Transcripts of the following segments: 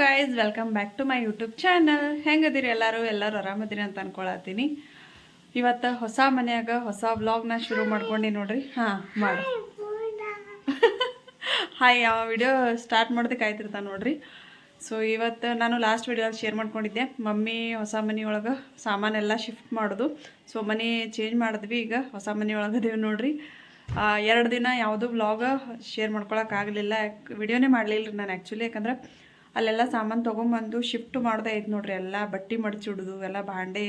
Guys welcome back to my YouTube channel ಹೆಂಗದಿರಿ ಎಲ್ಲರೂ? ಎಲ್ಲರೂ ಆರಾಮದಿರಿ ಅಂತ ಅನ್ಕೊಳತ್ತೀನಿ. ಇವತ್ತು ಹೊಸ ಮನೆಯಾಗ ಹೊಸ ವ್ಲಾಗ್ನ ಶುರು ಮಾಡ್ಕೊಂಡು ನೋಡ್ರಿ. ಹಾಂ, ಮಾಡಿ. ಹಾಯ್ ಯಾವ ವಿಡಿಯೋ ಸ್ಟಾರ್ಟ್ ಮಾಡೋದಕ್ಕೆ ಆಯ್ತಿರ್ತಾನೆ ನೋಡ್ರಿ. ಸೊ ಇವತ್ತು ನಾನು ಲಾಸ್ಟ್ ವಿಡಿಯೋ ಶೇರ್ ಮಾಡ್ಕೊಂಡಿದ್ದೆ. ಮಮ್ಮಿ ಹೊಸ ಮನೆಯೊಳಗೆ ಸಾಮಾನೆಲ್ಲ ಶಿಫ್ಟ್ ಮಾಡೋದು. ಸೊ ಮನೆ ಚೇಂಜ್ ಮಾಡಿದ್ವಿ ಈಗ ಹೊಸ ಮನೆ ಒಳಗೆ ಅದೇವಿ ನೋಡ್ರಿ. ಎರಡು ದಿನ ಯಾವುದೂ ವ್ಲಾಗ ಶೇರ್ ಮಾಡ್ಕೊಳಕ್ಕಾಗಲಿಲ್ಲ ವಿಡಿಯೋನೇ ಮಾಡಲಿಲ್ಲ ರೀ ನಾನು ಆ್ಯಕ್ಚುಲಿ ಯಾಕಂದ್ರೆ ಅಲ್ಲೆಲ್ಲ ಸಾಮಾನು ತೊಗೊಂಬಂದು ಶಿಫ್ಟ್ ಮಾಡ್ದೆ ಐತೆ ನೋಡ್ರಿ, ಎಲ್ಲ ಬಟ್ಟೆ ಮಡಚಿಡೋದು ಎಲ್ಲ ಭಾಂಡೆ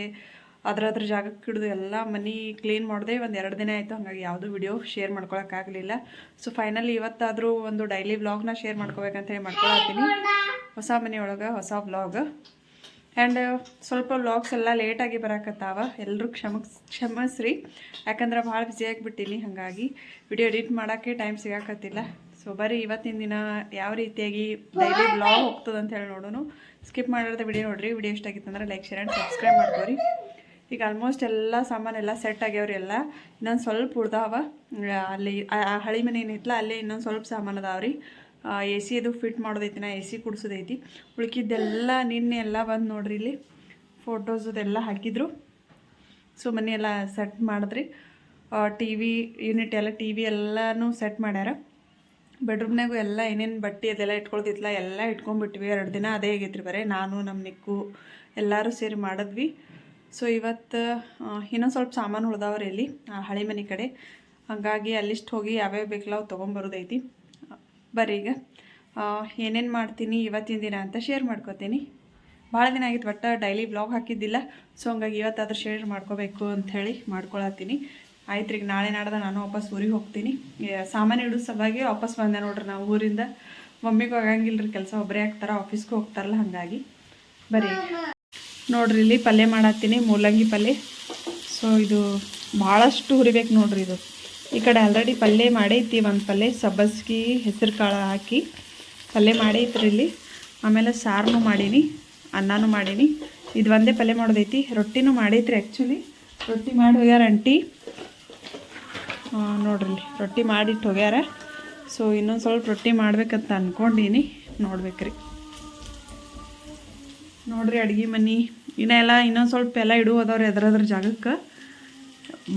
ಅದ್ರ ಅದ್ರ ಜಾಗಕ್ಕೆ ಹಿಡಿದು ಎಲ್ಲ ಮನೆ ಕ್ಲೀನ್ ಮಾಡಿದೆ. ಒಂದು ಎರಡು ದಿನ ಆಯಿತು, ಹಾಗಾಗಿ ಯಾವುದೂ ವಿಡಿಯೋ ಶೇರ್ ಮಾಡ್ಕೊಳಕ್ಕಾಗಲಿಲ್ಲ ಸೊ ಫೈನಲಿ ಇವತ್ತಾದರೂ ಒಂದು ಡೈಲಿ ವ್ಲಾಗ್ನ ಶೇರ್ ಮಾಡ್ಕೋಬೇಕಂತೇಳಿ ಮಾಡ್ಕೊಳತ್ತೀನಿ. ಹೊಸ ಮನೆಯೊಳಗೆ ಹೊಸ ವ್ಲಾಗ್ ಆ್ಯಂಡ್ ಸ್ವಲ್ಪ ವ್ಲಾಗ್ಸ್ ಎಲ್ಲ ಲೇಟಾಗಿ ಬರಾಕತ್ತಾವ. ಎಲ್ಲರೂ ಕ್ಷಮ ಕ್ಷಮಿಸ್ರಿ. ಯಾಕಂದ್ರೆ ಭಾಳ ಬ್ಯುಸಿ ಆಗಿಬಿಟ್ಟಿನಿ, ಹಾಗಾಗಿ ವಿಡಿಯೋ ಎಡಿಟ್ ಮಾಡೋಕ್ಕೆ ಟೈಮ್ ಸಿಗಾಕತ್ತಿಲ್ಲ. ಸೊ ಬರೀ ಇವತ್ತಿನ ದಿನ ಯಾವ ರೀತಿಯಾಗಿ ಡೈಲಿ ಬ್ಲಾಗ್ ಹೋಗ್ತದೆ ಅಂತ ಹೇಳಿ ನೋಡೋಣ ಸ್ಕಿಪ್ ಮಾಡಿರೋದ ವಿಡಿಯೋ ನೋಡ್ರಿ ವಿಡಿಯೋ ಇಷ್ಟ ಆಗಿತ್ತು ಅಂದ್ರೆ ಲೈಕ್ ಶೇರ್ ಆ್ಯಂಡ್ ಸಬ್ಸ್ಕ್ರೈಬ್ ಮಾಡ್ಕೋರಿ. ಈಗ ಆಲ್ಮೋಸ್ಟ್ ಎಲ್ಲ ಸಾಮಾನೆಲ್ಲ ಸೆಟ್ ಆಗ್ಯಾವ್ರಿ ಎಲ್ಲ. ಇನ್ನೊಂದು ಸ್ವಲ್ಪ ಉಳ್ದಾವ. ಅಲ್ಲಿ ಹಳಿ ಮನೆ ಏನಿತ್ತಲ್ಲ ಅಲ್ಲೇ ಇನ್ನೊಂದು ಸ್ವಲ್ಪ ಸಾಮಾನು ಅದಾವ್ರಿ. ಎ ಸಿ ಅದು ಫಿಟ್ ಮಾಡೋದೈತಿ ನಾ ಎ ಸಿ ಕುಡಿಸೋದೈತಿ. ಉಳ್ಕಿದ್ದೆಲ್ಲ ನಿನ್ನೆ ಎಲ್ಲ ಬಂದು ನೋಡ್ರಿ ಇಲ್ಲಿ. ಫೋಟೋಸ್ ಅದೆಲ್ಲ ಹಾಕಿದ್ರು. ಸೊ ಮನೆ ಎಲ್ಲ ಸೆಟ್ ಮಾಡಿದ್ರಿ ಟಿ ವಿ ಯೂನಿಟ್ ಎಲ್ಲ ಟಿ ವಿ ಎಲ್ಲನೂ ಸೆಟ್ ಮಾಡ್ಯಾರ. ಬೆಡ್ರೂಮ್ನಾಗೂ ಎಲ್ಲ ಏನೇನು ಬಟ್ಟೆ ಅದೆಲ್ಲ ಇಟ್ಕೊಳ್ತಿತ್ತಲ್ಲ ಎಲ್ಲ ಇಟ್ಕೊಂಡ್ಬಿಟ್ವಿ. ಎರಡು ದಿನ ಅದೇ ಆಗೈತ್ರಿ ಬರೀ. ನಾನು ನಮ್ಮ ನಿಕ್ಕು ಎಲ್ಲರೂ ಸೇರಿ ಮಾಡಿದ್ವಿ. ಸೊ ಇವತ್ತು ಇನ್ನೊಂದು ಸ್ವಲ್ಪ ಸಾಮಾನು ಉಳ್ದಾವ್ರಿ ಇಲ್ಲಿ ಆ, ಹಳೆ ಮನೆ ಕಡೆ. ಹಾಗಾಗಿ ಅಲ್ಲಿಷ್ಟು ಹೋಗಿ ಯಾವ್ಯಾವ ಬೇಕಲ್ಲ ಅವು ತೊಗೊಂಬರೋದೈತಿ. ಬರೀ ಈಗ. ಏನೇನು ಮಾಡ್ತೀನಿ, ಇವತ್ತಿನ ದಿನ ಅಂತ ಶೇರ್ ಮಾಡ್ಕೋತೀನಿ. ಭಾಳ ದಿನ ಆಗಿತ್ತು, ಒಟ್ಟು ಡೈಲಿ ಬ್ಲಾಗ್ ಹಾಕಿದ್ದಿಲ್ಲ. ಸೊ ಹಂಗಾಗಿ ಇವತ್ತಾದ್ರೂ ಶೇರ್ ಮಾಡ್ಕೋಬೇಕು ಅಂಥೇಳಿ ಮಾಡ್ಕೊಳತ್ತೀನಿ. ಆಯ್ತು ರೀ ನಾಳೆ ನಾಡ್ದ ನಾನು ವಾಪಸ್ ಊರಿಗೆ ಹೋಗ್ತೀನಿ. ಸಾಮಾನು ಇಡೋ ಸಲುವಾಗಿ ವಾಪಸ್ ಬಂದೆ ನೋಡ್ರಿ, ನಾವು ಊರಿಂದ. ಮಮ್ಮಿಗೆ ಆಗಂಗಿಲ್ಲ ರೀ ಕೆಲಸ ಒಬ್ಬರೇ ಆಗ್ತಾರೆ ಆಫೀಸ್ಗೆ ಹೋಗ್ತಾರಲ್ಲ, ಹಾಗಾಗಿ. ಬರೀ ನೋಡ್ರಿ, ಇಲ್ಲಿ ಪಲ್ಯ ಮಾಡತ್ತೀನಿ, ಮೂಲಂಗಿ ಪಲ್ಯ. ಸೊ ಇದು ಭಾಳಷ್ಟು ಹುರಿಬೇಕು ನೋಡ್ರಿ ಇದು. ಈ ಕಡೆ ಆಲ್ರೆಡಿ ಪಲ್ಯ ಮಾಡೈತಿ, ಒಂದು ಪಲ್ಯ, ಸಬ್ಬಸ್ಗಿ ಹೆಸರು ಕಾಳು ಹಾಕಿ ಪಲ್ಯ ಮಾಡೈತ್ರಿ ಇಲ್ಲಿ. ಆಮೇಲೆ ಸಾರನು ಮಾಡೀನಿ, ಅನ್ನನೂ ಮಾಡೀನಿ. ಇದು ಒಂದೇ ಪಲ್ಯ ಮಾಡೋದೈತಿ, ರೊಟ್ಟಿನೂ ಮಾಡೈತ್ರಿ ಆ್ಯಕ್ಚುಲಿ ರೊಟ್ಟಿ ಮಾಡಿ ಹೋಗ್ಯಾರ ಅಂಟಿ ನೋಡ್ರಿ, ರೊಟ್ಟಿ ಮಾಡಿಟ್ಟು ಹೋಗ್ಯಾರ. ಸೊ ಇನ್ನೊಂದು ಸ್ವಲ್ಪ ರೊಟ್ಟಿ ಮಾಡ್ಬೇಕಂತ ಅಂದ್ಕೊಂಡೀನಿ ನೋಡ್ಬೇಕ್ರಿ. ನೋಡ್ರಿ, ಅಡ್ಗೆ ಮನೆ. ಇನ್ನೆಲ್ಲ ಇನ್ನೊಂದು ಸ್ವಲ್ಪ ಎಲ್ಲ ಇಡು ಎದ್ರದ್ರ ಜಾಗಕ್ಕೆ.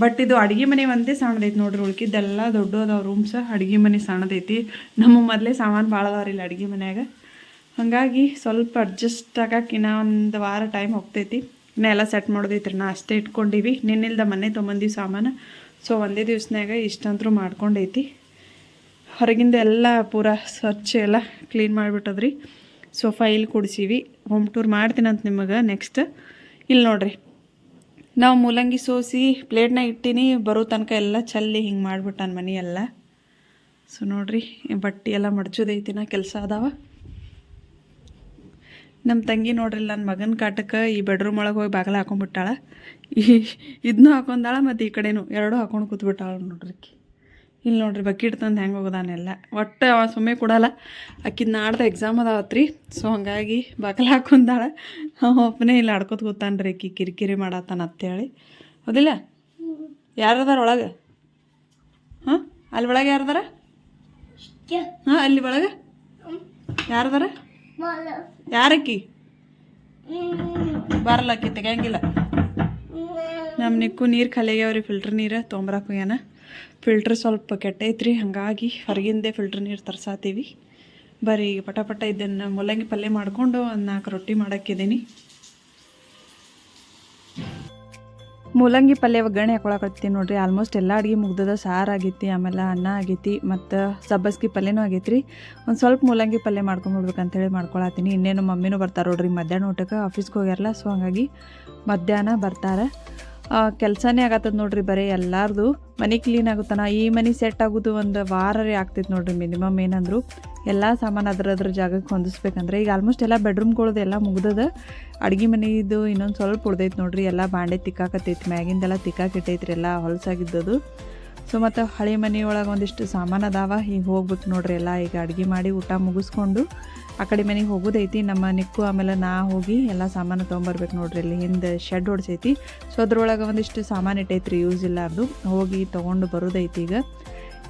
ಬಟ್ ಇದು ಅಡ್ಗೆ ಮನೆ ಒಂದೇ ಸಣ್ಣದೈತಿ ನೋಡ್ರಿ, ಉಳ್ಕಿದ್ದೆಲ್ಲ ದೊಡ್ಡ ಅದಾವ ರೂಮ್ಸ್ ಅಡ್ಗೆ ಮನೆ ಸಣ್ಣದೈತಿ ನಮ್ಮ ಮೊದಲೇ ಸಾಮಾನು ಭಾಳ ಅದಾವ್ರಿ ಇಲ್ಲಿ ಅಡ್ಗೆ ಮನ್ಯಾಗ. ಹಾಗಾಗಿ ಸ್ವಲ್ಪ ಅಡ್ಜಸ್ಟ್ ಆಗಕ್ಕೆ ಇನ್ನೂ ಒಂದು ವಾರ ಟೈಮ್ ಹೋಗ್ತೈತಿ. ಇನ್ನೂ ಎಲ್ಲ ಸೆಟ್ ಮಾಡೋದೈತ್ರಿ, ನಾ ಅಷ್ಟೇ ಇಟ್ಕೊಂಡಿವಿ. ನಿನ್ನಿಲ್ದ ಮನೆ ತೊಗೊಂಬಂದಿವಿ ಸಾಮಾನು. ಸೊ ಒಂದೇ ದಿವ್ಸನಾಗ ಇಷ್ಟಂತರೂ ಮಾಡ್ಕೊಂಡೈತಿ. ಹೊರಗಿಂದ ಎಲ್ಲ ಪೂರ ಸ್ವಚ್ಛ ಎಲ್ಲ ಕ್ಲೀನ್ ಮಾಡಿಬಿಟ್ಟದ್ರಿ. ಸೊ ಫೈಲ್ ಕೊಡಿಸೀವಿ. ಹೋಮ್ ಟೂರ್ ಮಾಡ್ತೀನಂತ ನಿಮಗೆ ನೆಕ್ಸ್ಟ್ ಇಲ್ಲಿ ನೋಡ್ರಿ. ನಾವು ಮೂಲಂಗಿ ಸೋಸಿ ಪ್ಲೇಟ್ನ ಇಟ್ಟಿನಿ, ಬರೋ ತನಕ ಎಲ್ಲ ಚಲ್ಲಿ ಹಿಂಗೆ ಮಾಡಿಬಿಟ್ಟಾನ ಮನೆ ಎಲ್ಲ ಸೊ ನೋಡ್ರಿ, ಬಟ್ಟೆ ಎಲ್ಲ ಮಡ್ಚೋದೈತಿನ ಕೆಲಸ ಅದಾವ. ನಮ್ಮ ತಂಗಿ ನೋಡ್ರಿ ನನ್ನ ಮಗನ ಕಾಟಕ್ಕೆ ಈ ಬೆಡ್ರೂಮ್ ಒಳಗೆ ಹೋಗಿ ಬಾಗಿಲ ಹಾಕೊಂಡ್ಬಿಟ್ಟಾಳ ಈ ಇದನ್ನೂ ಹಾಕೊಂಡಾಳ ಮತ್ತು ಈ ಕಡೆನೂ ಎರಡೂ ಹಾಕೊಂಡು ಕೂತ್ಬಿಟ್ಟಾಳ ನೋಡ್ರಿ. ಇಲ್ಲಿ ನೋಡ್ರಿ ಬಕೆಟ್ ತಂದು ಹೆಂಗೆ ಹೋಗೋದಾನೆಲ್ಲ ಒಟ್ಟು ಅವ ಸುಮ್ಮನೆ ಕೊಡಲ್ಲ. ಆಕಿದ ನಾಡ್ದು ಎಕ್ಸಾಮ್ ಅದಾವತ್ರಿ. ಸೊ ಹಂಗಾಗಿ ಬಾಗಿಲ ಹಾಕೊಂಡಾಳ. ಅವ ಒಬ್ಬನೇ ಇಲ್ಲಿ ಆಡ್ಕೊತ ರೀ ಆಕಿ ಕಿರಿಕಿರಿ ಮಾಡತ್ತಾನ ಅಂತೇಳಿ. ಹೌದಿಲ್ಲ? ಯಾರದಾರ ಒಳಗೆ? ಹಾಂ? ಅಲ್ಲಿ ಒಳಗೆ ಯಾರದಾರ? ಹಾಂ ಅಲ್ಲಿ ಒಳಗೆ? ಯಾರದಾರ? ಯಾರಕ್ಕಿ? ಬರಲ್ಲ ಅಕ್ಕಿ, ತೆಗಿಯಂಗಿಲ್ಲ. ನಮ್ಮ ನಿಕ್ಕು ನೀರು ಖಾಲಿಯಾಗ್ಯಾವ್ರಿ ಫಿಲ್ಟ್ರ್ ನೀರು ತೊಗೊಂಬರಕ್ಕೆ ಏನ ಫಿಲ್ಟ್ರ್ ಸ್ವಲ್ಪ ಕೆಟ್ಟೈತ್ರಿ, ಹಾಗಾಗಿ ಹೊರಗಿಂದೇ ಫಿಲ್ಟ್ರ್ ನೀರು ತರ್ಸಾತೀವಿ. ಬರೀ ಪಟ ಪಟ ಇದನ್ನು ಮೂಲಂಗಿ ಪಲ್ಯ ಮಾಡಿಕೊಂಡು ಒಂದು ನಾಲ್ಕು ರೊಟ್ಟಿ ಮಾಡಕ್ಕಿದ್ದೀನಿ ಮೂಲಂಗಿ ಪಲ್ಯ ಒಗ್ಗರಣೆ ಹಾಕೊಳಕತ್ತೀನಿ ನೋಡ್ರಿ. ಆಲ್ಮೋಸ್ಟ್ ಎಲ್ಲ ಅಡುಗೆ ಮುಗ್ದದ, ಸಾರು ಆಗೈತಿ, ಆಮೇಲೆ ಅನ್ನ ಆಗೈತಿ, ಮತ್ತು ಸಬ್ಬಸ್ಗಿ ಪಲ್ಯನೂ ಆಗೈತ್ರಿ. ಒಂದು ಸ್ವಲ್ಪ ಮೂಲಂಗಿ ಪಲ್ಯ ಮಾಡ್ಕೊಂಡ್ಬಿಡ್ಬೇಕಂತೇಳಿ ಮಾಡ್ಕೊಳತ್ತೀನಿ. ಇನ್ನೇನು ಮಮ್ಮಿನೂ ಬರ್ತಾರೆ ನೋಡ್ರಿ ಮಧ್ಯಾಹ್ನ ಊಟಕ್ಕೆ ಆಫೀಸ್ಗೆ ಹೋಗ್ಯಾರಲ್ಲ ಸೊ ಹಂಗಾಗಿ ಮಧ್ಯಾಹ್ನ ಬರ್ತಾರೆ. ಕೆಲಸನೇ ಆಗತ್ತದ ನೋಡ್ರಿ ಬರೀ ಎಲ್ಲಾರ್ದು. ಮನೆ ಕ್ಲೀನ್ ಆಗುತ್ತಾನ? ಈ ಮನೆ ಸೆಟ್ ಆಗೋದು ಒಂದು ವಾರ ರೀ ಆಗ್ತೈತೆ ನೋಡ್ರಿ ಮಿನಿಮಮ್ ಏನಂದ್ರು. ಎಲ್ಲ ಸಾಮಾನು ಅದ್ರ ಅದ್ರ ಜಾಗಕ್ಕೆ ಹೊಂದಿಸ್ಬೇಕಂದ್ರೆ ಈಗ ಆಲ್ಮೋಸ್ಟ್ ಎಲ್ಲ ಬೆಡ್ರೂಮ್ಗಳದ್ದು ಎಲ್ಲ ಮುಗ್ದದ. ಅಡುಗೆ ಮನೆಯದು ಇನ್ನೊಂದು ಸ್ವಲ್ಪ ಉಳ್ದೈತೆ ನೋಡ್ರಿ. ಎಲ್ಲ ಬಾಂಡೆ ತಿಕ್ಕಾಕತ್ತೈತಿ, ಮ್ಯಾಗಿಂದೆಲ್ಲ ತಿಕ್ಕಾಕಿಟ್ಟೈತ್ರಿ ಎಲ್ಲ ಹೊಲಸಾಗಿದ್ದದು. ಸೊ ಮತ್ತು ಹಳೆ ಮನೆ ಒಳಗೆ ಒಂದಿಷ್ಟು ಸಾಮಾನು ಅದಾವ ಹೀಗೆ ಹೋಗ್ಬೇಕು ನೋಡ್ರಿ ಎಲ್ಲ. ಈಗ ಅಡುಗೆ ಮಾಡಿ ಊಟ ಮುಗಿಸ್ಕೊಂಡು ಆ ಕಡೆ ಮನೆಗೆ ಹೋಗೋದೈತಿ, ನಮ್ಮ ನಿಕ್ಕು ಆಮೇಲೆ ನಾ ಹೋಗಿ ಎಲ್ಲ ಸಾಮಾನು ತೊಗೊಂಬರ್ಬೇಕು ನೋಡ್ರಿ ಇಲ್ಲಿ ಹಿಂದೆ ಶೆಡ್ ಹೊಡ್ಸೈತಿ. ಸೊ ಅದ್ರೊಳಗೆ ಒಂದಿಷ್ಟು ಸಾಮಾನು ಇಟ್ಟೈತ್ರಿ ಯೂಸ್ ಇಲ್ಲ ಅದು. ಹೋಗಿ ತೊಗೊಂಡು ಬರೋದೈತಿ ಈಗ.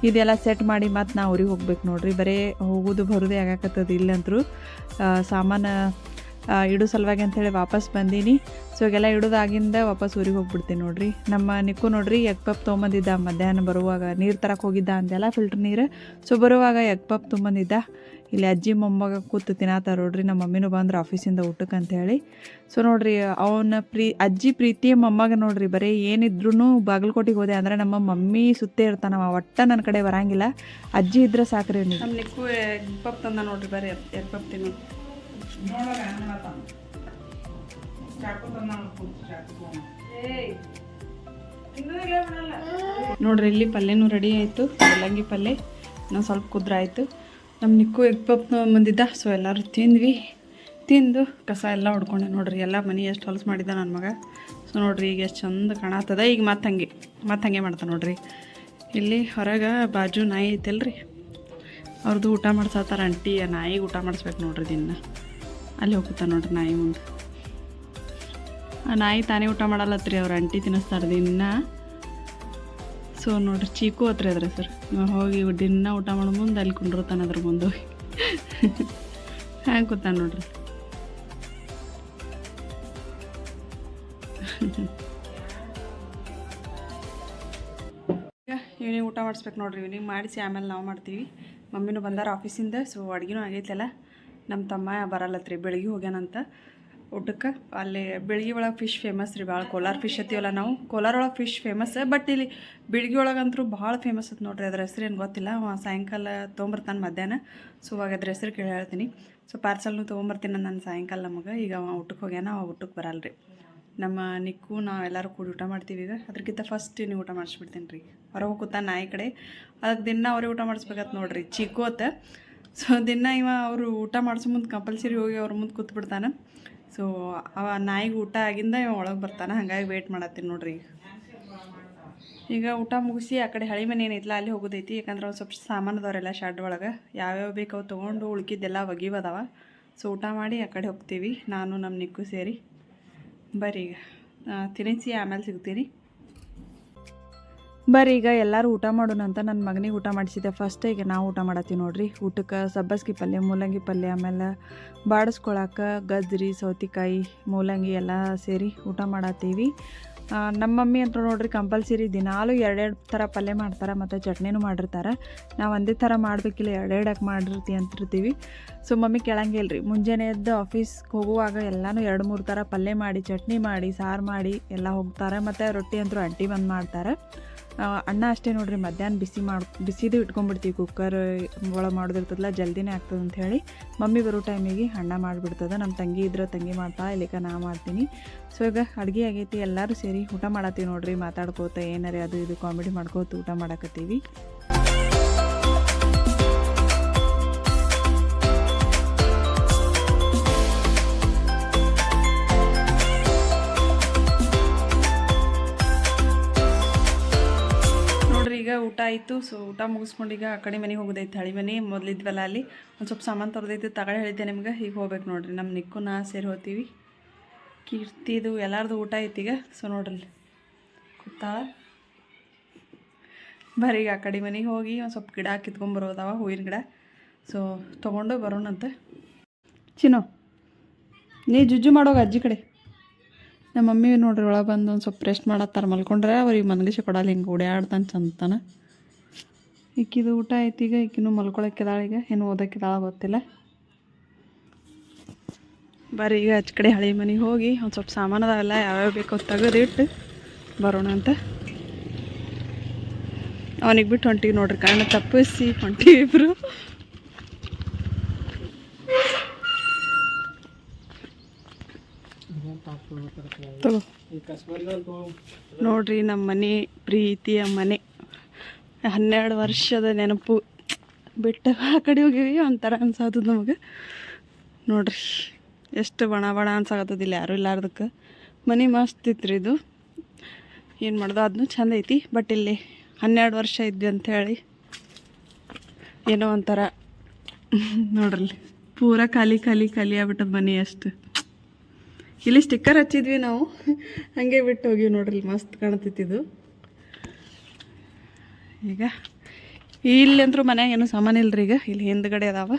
ಇದೆಲ್ಲ ಸೆಟ್ ಮಾಡಿ ಮತ್ತು ನಾವು ಊರಿಗೆ ಹೋಗ್ಬೇಕು ನೋಡ್ರಿ. ಬರೇ ಹೋಗೋದು ಬರೋದೇ ಆಗಾಕತ್ತದ ಇಲ್ಲಂತರೂ. ಸಾಮಾನು ಇಡೋ ಸಲುವಾಗಿ ಅಂತೇಳಿ ವಾಪಸ್ ಬಂದೀನಿ. ಸೊ ಈಗೆಲ್ಲ ಇಡೋದಾಗಿಂದ ವಾಪಸ್ ಊರಿಗೆ ಹೋಗ್ಬಿಡ್ತೀನಿ ನೋಡ್ರಿ. ನಮ್ಮ ನಿಕ್ಕು ನೋಡ್ರಿ, ಎಗ್ ಪಪ್ ತೊಗೊಂಬಂದಿದ್ದ ಮಧ್ಯಾಹ್ನ ಬರುವಾಗ. ನೀರು ತರಕ್ಕೆ ಹೋಗಿದ್ದ ಅಂದೆಲ್ಲ ಫಿಲ್ಟರ್ ನೀರು. ಸೊ ಬರುವಾಗ ಎಗ್ ಪಪ್ ತೊಗೊಂಬಂದಿದ್ದ. ಇಲ್ಲಿ ಅಜ್ಜಿ ಮೊಮ್ಮಗ ಕೂತು ತಿನ್ನತ್ತಾರ ನೋಡ್ರಿ. ನಮ್ಮ ಮಮ್ಮಿನೂ ಬಂದ್ರೆ ಆಫೀಸಿಂದ ಊಟಕ್ಕೆ ಅಂತೇಳಿ. ಸೊ ನೋಡ್ರಿ, ಅವನ ಪ್ರೀ, ಅಜ್ಜಿ ಪ್ರೀತಿಯ ಮೊಮ್ಮಗ ನೋಡ್ರಿ. ಬರೀ ಏನಿದ್ರು ಬಾಗಲಕೋಟಿಗೆ ಹೋದೆ ಅಂದ್ರೆ ನಮ್ಮ ಮಮ್ಮಿ ಸುತ್ತೇ ಇರ್ತಾನವ ಒಟ್ಟ ನನ್ನ ಕಡೆ ಬರಂಗಿಲ್ಲ. ಅಜ್ಜಿ ಇದ್ರೆ ಸಾಕ್ರಿ ನಮ್ಮ ನಿಕ್ಕು ಎಗ್ ಪಪ್ ತಂದ ನೋಡ್ರಿ ಬರೀ ಎಗ್ ಪಪ್ ತಿನ್ನು ನೋಡ್ರಿ ಇಲ್ಲಿ ಪಲ್ಯನೂ ರೆಡಿ ಆಯಿತು ಮೂಲಂಗಿ ಪಲ್ಯ. ಇನ್ನೊಂದು ಸ್ವಲ್ಪ ಕುದ್ರ ಆಯಿತು. ನಮ್ಮ ನಿಕ್ಕು ಎಗ್ ಪಪ್ ಬಂದಿದ್ದ ಸೊ ಎಲ್ಲರೂ ತಿಂದ್ವಿ. ತಿಂದು ಕಸ ಎಲ್ಲ ಹೊಡ್ಕೊಂಡೆ ನೋಡ್ರಿ ಎಲ್ಲ ಮನೆ ಎಷ್ಟು ಹೊಲಸು ಮಾಡಿದ್ದ ನನ್ನ ಮಗ. ಸೊ ನೋಡ್ರಿ ಈಗ ಎಷ್ಟು ಚಂದ ಕಾಣತ್ತದ. ಈಗ ಮತ್ತೆ ಹಂಗೆ ಮತ್ತೆ ಹಂಗೆ ಮಾಡ್ತಾನೆ ನೋಡ್ರಿ. ಇಲ್ಲಿ ಹೊರಗೆ ಬಾಜು ನಾಯಿ ಐತಲ್ರಿ. ಅವ್ರದ್ದು ಊಟ ಮಾಡ್ಸತ್ತಾರ ಅಂಟಿ ಆ ನಾಯಿಗೆ ಊಟ ಮಾಡಿಸ್ಬೇಕು ನೋಡ್ರಿ ದಿನ. ಅಲ್ಲಿ ಹೋಗುತ್ತ ನೋಡ್ರಿ ನಾಯಿ ಮುಂದೆ. ಆ ನಾಯಿ ತಾನೇ ಊಟ ಮಾಡಲ್ಲತ್ರಿ, ಅವ್ರ ಅಂಟಿ ತಿನ್ನಿಸ್ತಾರೆ ದಿನ. ಸೊ ನೋಡ್ರಿ, ಚೀಕು ಹತ್ರ ಅದ್ರ ಸರ್ ಇವಾಗ ಹೋಗಿ ದಿನ ಊಟ ಮಾಡೋ ಮುಂದೆ ಅಲ್ಲಿ ಕುಂಡಿರ್ತಾನೆ ಅದ್ರ ಮುಂದೆ ಹೋಗಿ. ಹ್ಯಾಂಗೆ ಕೂತಾನೆ ನೋಡ್ರಿ? ಇವ್ನಿಂಗ್ ಊಟ ಮಾಡಿಸ್ಬೇಕು ನೋಡ್ರಿ, ಇವ್ನಿಂಗ್ ಮಾಡಿಸಿ ಆಮೇಲೆ ನಾವು ಮಾಡ್ತೀವಿ. ಮಮ್ಮಿನೂ ಬಂದಾರ ಆಫೀಸಿಂದ ಸೊ ಅಡುಗೆನೂ ಆಗೈತಲ್ಲ. ನಮ್ಮ ತಮ್ಮ ಬರಲ್ಲತ್ರಿ ಬೆಳಗ್ಗೆ ಹೋಗ್ಯಾನಂತ ಊಟಕ್ಕೆ. ಅಲ್ಲಿ ಬೆಳಗ್ಗೆ ಒಳಗೆ ಫಿಶ್ ಫೇಮಸ್ ರೀ, ಭಾಳ ಕೋಲಾರ ಫಿಶ್ ಅತ್ತೀವಲ್ಲ ನಾವು. ಕೋಲಾರ ಒಳಗೆ ಫಿಶ್ ಫೇಮಸ್ ಬಟ್ ಇಲ್ಲಿ ಬೆಳಗ್ಗೆ ಒಳಗಂತೂ ಭಾಳ ಫೇಮಸ್ ಅತ್ ನೋಡ್ರಿ ಅದ್ರ ಹೆಸ್ರು ಏನು ಗೊತ್ತಿಲ್ಲ. ಸಾಯಂಕಾಲ ತೊಗೊಂಬರ್ತಾನೆ ಮಧ್ಯಾಹ್ನ. ಸೊ ಅವಾಗ ಅದ್ರ ಹೆಸ್ರು ಕೇಳಿ ಹೇಳ್ತೀನಿ. ಸೊ ಪಾರ್ಸಲ್ನು ತೊಗೊಂಬರ್ತೀನಿ ನಾನು ಸಾಯಂಕಾಲ ನಮಗೆ. ಈಗ ಅವ ಊಟಕ್ಕೆ ಹೋಗ್ಯಾನ, ಅವ ಊಟಕ್ಕೆ ಬರಲ್ರಿ. ನಮ್ಮ ನಿಕ್ಕು, ನಾವು ಎಲ್ಲರೂ ಕೂಡಿ ಊಟ ಮಾಡ್ತೀವಿ ಈಗ. ಅದಕ್ಕಿಂತ ಫಸ್ಟ್ ನೀವು ಊಟ ಮಾಡಿಸ್ಬಿಡ್ತೀನಿ ರೀ. ಹೊರಗೆ ಕೂತ ನಾಯಿ ಕಡೆ. ಅದಕ್ಕೆ ದಿನ ಅವ್ರಿಗೆ ಊಟ ಮಾಡಿಸ್ಬೇಕತ್ ನೋಡ್ರಿ. ಚಿಕ್ಕು ಅತ್ತ ಸೊ ದಿನ ಇವ ಅವರು ಊಟ ಮಾಡಿಸೋ ಮುಂದೆ ಕಂಪಲ್ಸರಿ ಹೋಗಿ ಅವ್ರ ಮುಂದೆ ಕೂತ್ಬಿಡ್ತಾನೆ. ಸೊ ಅವ ನಾಯಿಗೆ ಊಟ ಆಗಿಂದ ಇವ ಒಳಗೆ ಬರ್ತಾನೆ. ಹಾಗಾಗಿ ವೇಟ್ ಮಾಡತ್ತೀನಿ ನೋಡ್ರಿ ಈಗ. ಈಗ ಊಟ ಮುಗಿಸಿ ಆ ಕಡೆ ಹಳಿ ಮನೆ ಏನೈತಿಲ್ಲ ಅಲ್ಲಿ ಹೋಗೋದೈತಿ. ಯಾಕಂದ್ರೆ ಒಂದು ಸ್ವಲ್ಪ ಸಾಮಾನು ಅದಾವ್ರೆಲ್ಲ ಶೆಡ್ ಒಳಗೆ. ಯಾವ್ಯಾವ ಬೇಕು ಅವು ತೊಗೊಂಡು ಉಳ್ಕಿದ್ದೆಲ್ಲ ಒಗಿವದಾವ ಸೊ ಊಟ ಮಾಡಿ ಆ ಕಡೆ ಹೋಗ್ತೀವಿ. ನಾನು ನಮ್ಮ ನಿಕ್ಕು ಸೇರಿ. ಬರ್ರಿ ಈಗ. ತಿನಿಸಿ ಆಮೇಲೆ ಸಿಗ್ತೀನಿ. ಬರ್ರಿ ಈಗ ಎಲ್ಲರೂ ಊಟ ಮಾಡೋಣ ಅಂತ ನನ್ನ ಮಗನಿಗೆ ಊಟ ಮಾಡಿಸಿದ್ದೆ. ಫಸ್ಟ್ ಈಗ ನಾವು ಊಟ ಮಾಡತ್ತೀವಿ ನೋಡ್ರಿ. ಊಟಕ್ಕೆ ಸಬ್ಬಸ್ಗಿ ಪಲ್ಯ, ಮೂಲಂಗಿ ಪಲ್ಯ, ಆಮೇಲೆ ಬಾಡಿಸ್ಕೊಳಕ್ಕೆ ಗಜ್ರಿ, ಸೌತಿಕಾಯಿ, ಮೂಲಂಗಿ ಎಲ್ಲ ಸೇರಿ ಊಟ ಮಾಡತ್ತೀವಿ. ನಮ್ಮ ಮಮ್ಮಿ ಅಂತ ನೋಡ್ರಿ ಕಂಪಲ್ಸರಿ ದಿನಾಲು ಎರಡೆರಡು ಥರ ಪಲ್ಯ ಮಾಡ್ತಾರೆ ಮತ್ತು ಚಟ್ನಿನೂ ಮಾಡಿರ್ತಾರೆ. ನಾವು ಒಂದೇ ಥರ ಮಾಡಬೇಕಿಲ್ಲ ಎರಡೆರಡಕ್ಕೆ ಮಾಡಿರ್ತೀವಿ ಮಾಡಿರ್ತಿ ಅಂತಿರ್ತೀವಿ. ಸೊ ಮಮ್ಮಿ ಕೇಳಂಗಿಲ್ಲ ರೀ ಮುಂಜಾನೆ ಎದ್ದು ಆಫೀಸ್ಗೆ ಹೋಗುವಾಗ ಎಲ್ಲನೂ ಎರಡು ಮೂರು ಥರ ಪಲ್ಯ ಮಾಡಿ, ಚಟ್ನಿ ಮಾಡಿ, ಸಾರು ಮಾಡಿ ಎಲ್ಲ ಹೋಗ್ತಾರೆ. ಮತ್ತು ರೊಟ್ಟಿ ಅಂತೂ ಅಂಟಿ ಬಂದು ಮಾಡ್ತಾರೆ. ಅನ್ನ ಅಷ್ಟೇ ನೋಡ್ರಿ, ಮಧ್ಯಾಹ್ನ ಬಿಸಿ ಮಾಡಿ, ಬಿಸಿದು ಇಟ್ಕೊಂಡ್ಬಿಡ್ತೀವಿ ಕುಕ್ಕರ್ ಒಳಗೆ ಮಾಡೋದಿರ್ತದಲ್ಲ, ಜಲ್ದಿನೇ ಆಗ್ತದೆ ಅಂತ ಹೇಳಿ. ಮಮ್ಮಿ ಬರೋ ಟೈಮಿಗೆ ಅಣ್ಣ ಮಾಡಿಬಿಡ್ತದೆ ನಮ್ಮ ತಂಗಿ ಇದ್ರೆ ತಂಗಿ ಮಾಡ್ತಾ ಇಲ್ಲಿಕ ನಾ ಮಾಡ್ತೀನಿ. ಸೊ ಈಗ ಅಡುಗೆ ಆಗೈತಿ, ಎಲ್ಲರೂ ಸೇರಿ ಊಟ ಮಾಡತ್ತೀವಿ ನೋಡ್ರಿ, ಮಾತಾಡ್ಕೋತ, ಏನಾರೇ ಅದು ಇದು ಕಾಮಿಡಿ ಮಾಡ್ಕೋತ ಊಟ ಮಾಡಕತ್ತೀವಿ. ಊಟ ಆಯಿತು. ಸೊ ಊಟ ಮುಗಿಸ್ಕೊಂಡು ಈಗ ಆ ಕಡೆ ಮನೆಗೆ ಹೋಗೋದೈತೆ ಹಳಿ ಮನೆ. ಮೊದಲಿದ್ವಲ್ಲ ಅಲ್ಲಿ. ಒಂದು ಸ್ವಲ್ಪ ಸಾಮಾನು ತೊರೆದೈತೆ ತಗೊಳ್ಳಿ ಹೇಳಿದ್ದೆ ನಿಮ್ಗೆ. ಈಗ ಹೋಗ್ಬೇಕು ನೋಡ್ರಿ. ನಮ್ಮ ನಿಕ್ಕು, ನಾ ಸೇರಿ ಹೋತೀವಿ ಕೀರ್ತಿದು ಎಲ್ಲರದು ಊಟ ಐತಿ ಈಗ. ಸೊ ನೋಡ್ರಿ. ಕೂತಾಳ ಬರೀ ಈಗ ಆ ಕಡೆ ಮನೆಗೆ ಹೋಗಿ ಒಂದು ಸ್ವಲ್ಪ ಗಿಡ ಕಿತ್ಕೊಂಬರೋದವ ಹೂವಿನ ಗಿಡ. ಸೊ ತೊಗೊಂಡು ಬರೋಣಂತೆ. ಚಿನ್ನೋ, ನೀ ಜುಜ್ಜು ಮಾಡೋಗ ಅಜ್ಜಿ ಕಡೆ. ನಮ್ಮ ಮಮ್ಮಿ ನೋಡ್ರಿ ಒಳಗೆ ಬಂದು ಒಂದು ಸ್ವಲ್ಪ ರೆಸ್ಟ್ ಮಾಡತ್ತಾರ ಮಲ್ಕೊಂಡ್ರೆ ಅವ್ರಿಗೆ ಮನ್ಗಿಸಿ ಕೊಡಲ್ಲ, ಹಿಂಗೆ ಓಡಾಡ್ತಾನೆ ಅಂತಾನೆ ಈಕಿದು ಊಟ ಐತಿ ಈಗ, ಈಕಿನೂ ಮಲ್ಕೊಳಕ್ಕಿದಾಳ ಈಗ, ಏನು ಓದಕ್ಕಿದಾಳ ಗೊತ್ತಿಲ್ಲ. ಬರೀ ಈಗ ಆಚ ಕಡೆ ಹಳೆ ಮನೆಗೆ ಹೋಗಿ, ಒಂದು ಸ್ವಲ್ಪ ಸಾಮಾನು ಅದಾವೆಲ್ಲ ಯಾವ್ಯಾವ ಬೇಕೋ ತೆಗೆದಿಟ್ಟು ಬರೋಣ ಅಂತ. ಅವನಿಗೆ ಬಿಟ್ಟು ಹೊಂಟಿಗೆ ನೋಡ್ರಿ, ಕಣ್ಣು ತಪ್ಪಿಸಿ ಹೊಂಟಿ ಇಬ್ರು ತಗೋ ನೋಡ್ರಿ ನಮ್ಮ ಮನೆ, ಪ್ರೀತಿಯ ಮನೆ. ಹನ್ನೆರಡು ವರ್ಷದ ನೆನಪು. ಬಿಟ್ಟ ಆ ಕಡೆ ಹೋಗಿವಿ, ಒಂಥರ ಅನ್ಸಾತದ ನಮಗೆ. ನೋಡ್ರಿ, ಎಷ್ಟು ಬಣ ಬಣ ಅನ್ಸಾಕತ್ತದಿಲ್ಲ ಯಾರು ಇಲ್ಲಾರ್ದಕ್ಕೆ. ಮನೆ ಮಸ್ತ್ ಇತ್ತು ಇದು. ಏನು ಮಾಡ್ದು ಅದನ್ನು ಚಂದ ಐತಿ. ಬಟ್ ಇಲ್ಲಿ ಹನ್ನೆರಡು ವರ್ಷ ಇದ್ವಿ ಅಂಥೇಳಿ ಏನೋ ಒಂಥರ. ನೋಡ್ರಲ್ಲಿ ಪೂರ ಖಾಲಿ ಖಾಲಿ ಖಾಲಿ ಆಗ್ಬಿಟ್ಟದ ಮನೆ ಅಷ್ಟು. ಇಲ್ಲಿ ಸ್ಟಿಕ್ಕರ್ ಹಚ್ಚಿದ್ವಿ ನಾವು. ಹಾಗೆ ಬಿಟ್ಟು ಹೋಗಿವಿ ನೋಡ್ರಿ, ಮಸ್ತ್ ಕಾಣ್ತಿತ್ತಿದ್ದು ಈಗ ಇಲ್ಲಿ ಅಂದ್ರೂ ಮನ್ಯಾಗ ಏನು ಸಾಮಾನು ಇಲ್ಲರಿ ಈಗ. ಇಲ್ಲಿ ಹಿಂದ್ಗಡೆ ಅದಾವ.